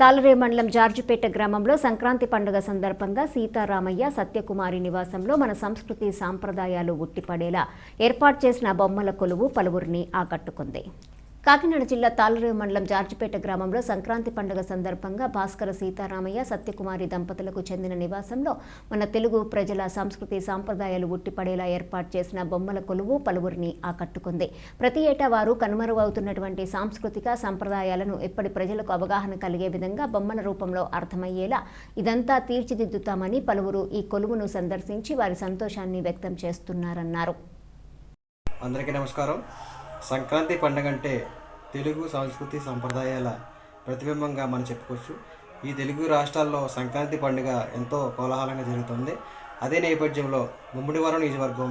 తాలరే మండలం జార్జిపేట గ్రామంలో సంక్రాంతి పండుగ సందర్భంగా సీతారామయ్య సత్యకుమారి నివాసంలో మన సంస్కృతి సాంప్రదాయాలు ఉట్టిపడేలా ఏర్పాటు చేసిన బొమ్మల కొలువు పలువురిని ఆకట్టుకుంది. కాకినాడ జిల్లా తాలరేవు మండలం జార్జిపేట గ్రామంలో సంక్రాంతి పండుగ సందర్భంగా భాస్కర సీతారామయ్య సత్యకుమారి దంపతులకు చెందిన నివాసంలో మన తెలుగు ప్రజల సంస్కృతి సాంప్రదాయాలు ఉట్టిపడేలా ఏర్పాటు చేసిన బొమ్మల కొలువు పలువురిని ఆకట్టుకుంది. ప్రతి ఏటా వారు కనుమరుగవుతున్నటువంటి సాంస్కృతిక సంప్రదాయాలను ఎప్పటి ప్రజలకు అవగాహన కలిగే విధంగా బొమ్మల రూపంలో అర్థమయ్యేలా ఇదంతా తీర్చిదిద్దుతామని పలువురు ఈ కొలువును సందర్శించి వారి సంతోషాన్ని వ్యక్తం చేస్తున్నారన్నారు. అందరికీ నమస్కారం. సంక్రాంతి పండుగ అంటే తెలుగు సంస్కృతి సంప్రదాయాల ప్రతిబింబంగా మనం చెప్పుకోవచ్చు. ఈ తెలుగు రాష్ట్రాల్లో సంక్రాంతి పండుగ ఎంతో కోలాహలంగా జరుగుతుంది. అదే నేపథ్యంలో ముమ్మిడివరం నియోజకవర్గం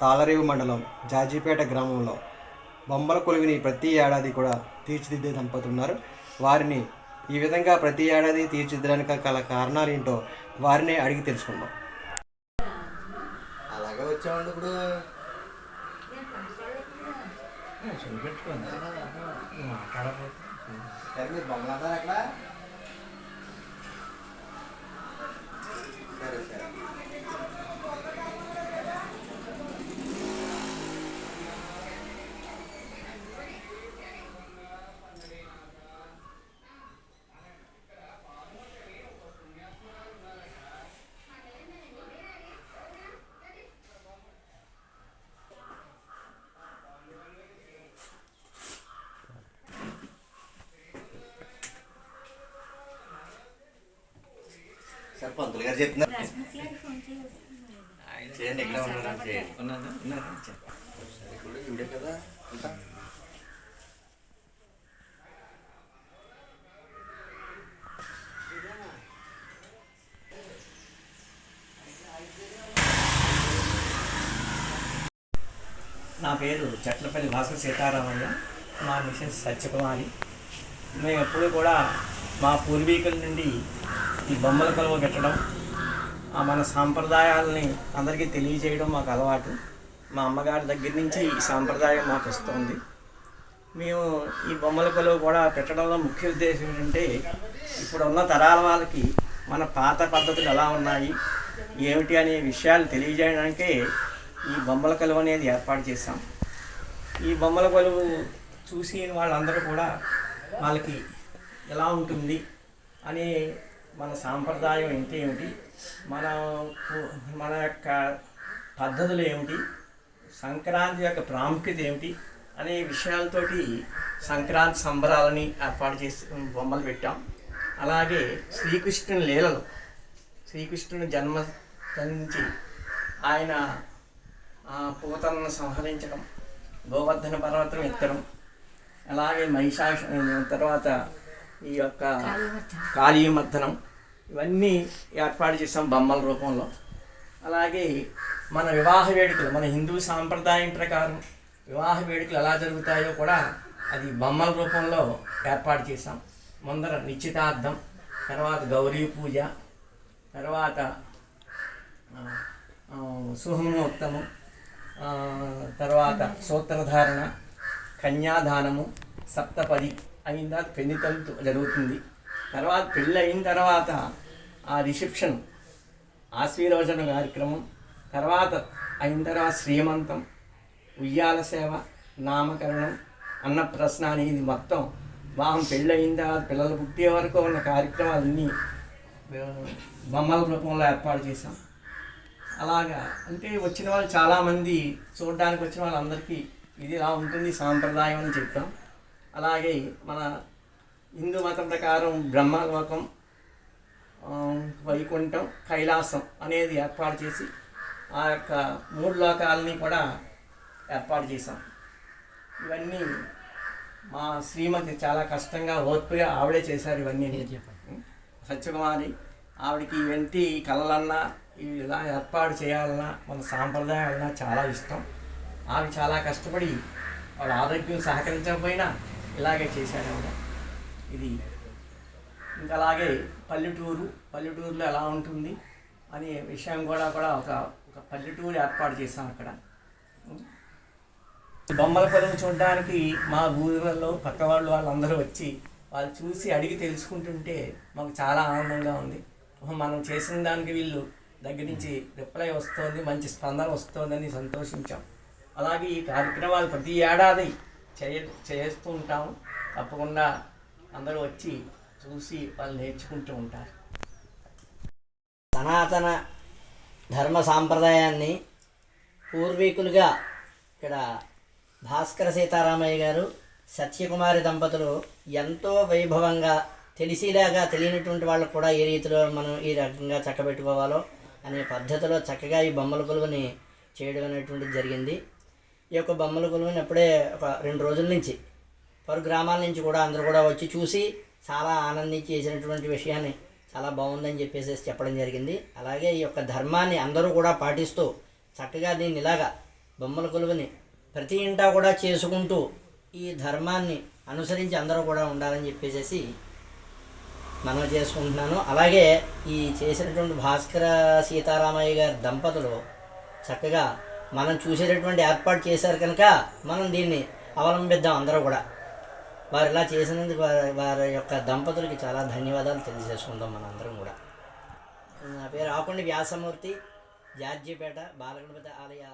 తాళరేవు మండలం జాజీపేట గ్రామంలో బొమ్మల కొలువిని ప్రతి ఏడాది కూడా తీర్చిదిద్దే దంపతున్నారు వారిని ఈ విధంగా ప్రతి ఏడాది తీర్చిదిద్దడానికి గల కారణాలు ఏంటో వారిని అడిగి తెలుసుకుందాం. అలాగే వచ్చామండి ఇప్పుడు. సరే, మీరు బొమ్మలు అక్కడ సరే సరే. పంతులు గారు చెప్తున్నారు. ఆయన చేయండి ఎక్కడ ఉన్నారు చేయండి. సరే, ఇప్పుడు ఇవిడే కదా ఉంటా. నా పేరు చెట్లపల్లి భాస్కర్ సీతారామయ్య. మా మిసెస్ సత్యకుమారి. మేము ఎప్పుడూ కూడా మా పూర్వీకుల నుండి ఈ బొమ్మల కొలువ పెట్టడం ఆ మన సాంప్రదాయాలని అందరికీ తెలియజేయడం మాకు అలవాటు. మా అమ్మగారి దగ్గర నుంచి ఈ సాంప్రదాయం మాకు వస్తుంది. మేము ఈ బొమ్మల కొలువు కూడా పెట్టడంలో ముఖ్య ఉద్దేశం ఏంటంటే ఇప్పుడు ఉన్న తరాల వాళ్ళకి మన పాత పద్ధతులు ఎలా ఉన్నాయి ఏమిటి అనే విషయాలు తెలియజేయడానికే ఈ బొమ్మల కొలువు అనేది ఏర్పాటు చేశాం. ఈ బొమ్మల కొలువు చూసి వాళ్ళందరూ కూడా వాళ్ళకి ఎలా ఉంటుంది అనే మన సాంప్రదాయం ఏంటి ఏమిటి? మన మన యొక్క పద్ధతులు ఏమిటి? సంక్రాంతి యొక్క ప్రాముఖ్యత ఏమిటి? అనే విషయాలతోటి సంక్రాంతి సంబరాలని ఏర్పాటు చేసి బొమ్మలు పెట్టాం. అలాగే శ్రీకృష్ణుని లీలలు. శ్రీకృష్ణుని జన్మ నుంచి ఆయన ఆ పూతలను సంహరించడం గోవర్ధన పర్వతం ఎత్తడం అలాగే మహిషాష తర్వాత ఈ యొక్క కాళీమర్దనం ఇవన్నీ ఏర్పాటు చేసాం బొమ్మల రూపంలో. అలాగే మన వివాహ వేడుకలు మన హిందూ సాంప్రదాయం ప్రకారం వివాహ వేడుకలు ఎలా జరుగుతాయో కూడా అది బొమ్మల రూపంలో ఏర్పాటు చేసాం ముందర నిశ్చితార్థం తర్వాత గౌరీ పూజ తర్వాత సుహముహూర్తము తర్వాత సూత్రధారణ కన్యాదానము సప్తపది అయిన తర్వాత పెళ్ళి తంతు జరుగుతుంది. తర్వాత పెళ్ళి అయిన తర్వాత ఆ రిసెప్షన్ ఆశీర్వచన కార్యక్రమం తర్వాత అయిన తర్వాత శ్రీమంతం ఉయ్యాల సేవ నామకరణం అన్నప్రశ్న అనేది మొత్తం. వాహం పెళ్ళి అయిన తర్వాత పిల్లలు పుట్టే వరకు ఉన్న కార్యక్రమాలన్నీ బొమ్మల రూపంలో ఏర్పాటు చేశాం. అలాగా. అంటే వచ్చిన వాళ్ళు చాలామంది చూడడానికి వచ్చిన వాళ్ళందరికీ ఇది ఇలా ఉంటుంది సాంప్రదాయం అని చెప్పాం. అలాగే మన హిందూ మతం ప్రకారం బ్రహ్మలోకం వైకుంఠం కైలాసం అనేది ఏర్పాటు చేసి ఆ యొక్క మూడు లోకాలని కూడా ఏర్పాటు చేశాం. ఇవన్నీ మా శ్రీమతి చాలా కష్టంగా ఓర్పుగా ఆవిడే చేశారు ఇవన్నీ. సత్యకుమారి ఆవిడకి ఇవంటి కళలన్నా ఇవి ఇలా ఏర్పాటు చేయాలన్నా మన సాంప్రదాయాలన్నా చాలా ఇష్టం. ఆవిడ చాలా కష్టపడి ఆవిడ ఆరోగ్యం సహకరించకపోయినా ఇలాగే చేశారు ఆవిడ ఇది ఇంకా అలాగే పల్లెటూరు పల్లెటూరులో ఎలా ఉంటుంది అనే విషయం కూడా కూడా ఒక ఒక పల్లెటూరు ఏర్పాటు చేశాం అక్కడ. బొమ్మల పొలం చూడడానికి మా ఊళ్ళలో పక్క వాళ్ళు వాళ్ళందరూ వచ్చి వాళ్ళు చూసి అడిగి తెలుసుకుంటుంటే మాకు చాలా ఆనందంగా ఉంది. మనం చేసిన దానికి వీళ్ళు దగ్గర నుంచి రిప్లై వస్తుంది మంచి స్పందన వస్తుందని సంతోషించాం. అలాగే ఈ కార్యక్రమాలు ప్రతి ఏడాది చేయ చేస్తూ ఉంటాము. తప్పకుండా అందరూ వచ్చి చూసి వాళ్ళు నేర్చుకుంటూ ఉంటారు. సనాతన ధర్మ సాంప్రదాయాన్ని పూర్వీకులుగా ఇక్కడ భాస్కర సీతారామయ్య గారు సత్యకుమారి దంపతులు ఎంతో వైభవంగా తెలిసేలాగా తెలియనటువంటి వాళ్ళకు కూడా ఏ రీతిలో మనం ఈ రకంగా చక్కబెట్టుకోవాలో అనే పద్ధతిలో చక్కగా ఈ బొమ్మల కొలువుని చేయడం అనేటువంటిది జరిగింది. ఈ యొక్క బొమ్మల కొలువుని అప్పుడే ఒక రెండు రోజుల నుంచి పలు గ్రామాల నుంచి కూడా అందరూ కూడా వచ్చి చూసి చాలా ఆనందించి చేసినటువంటి విషయాన్ని చాలా బాగుందని చెప్పేసి చెప్పడం జరిగింది. అలాగే ఈ యొక్క ధర్మాన్ని అందరూ కూడా పాటిస్తూ చక్కగా దీన్ని ఇలాగా బొమ్మల కొలువుని ప్రతి ఇంటా కూడా చేసుకుంటూ ఈ ధర్మాన్ని అనుసరించి అందరూ కూడా ఉండాలని చెప్పేసి మనం చేసుకుంటున్నాను. అలాగే ఈ చేసినటువంటి భాస్కర సీతారామయ్య గారి దంపతులు చక్కగా మనం చూసేటటువంటి ఏర్పాటు చేశారు కనుక మనం దీన్ని అవలంబిద్దాం అందరూ కూడా. వారు ఇలా చేసినందుకు వారి వారి యొక్క దంపతులకి చాలా ధన్యవాదాలు తెలియజేసుకుందాం మన అందరం కూడా. నా పేరు ఆకుండి వ్యాసమూర్తి జార్జీపేట బాలగణపతి ఆలయ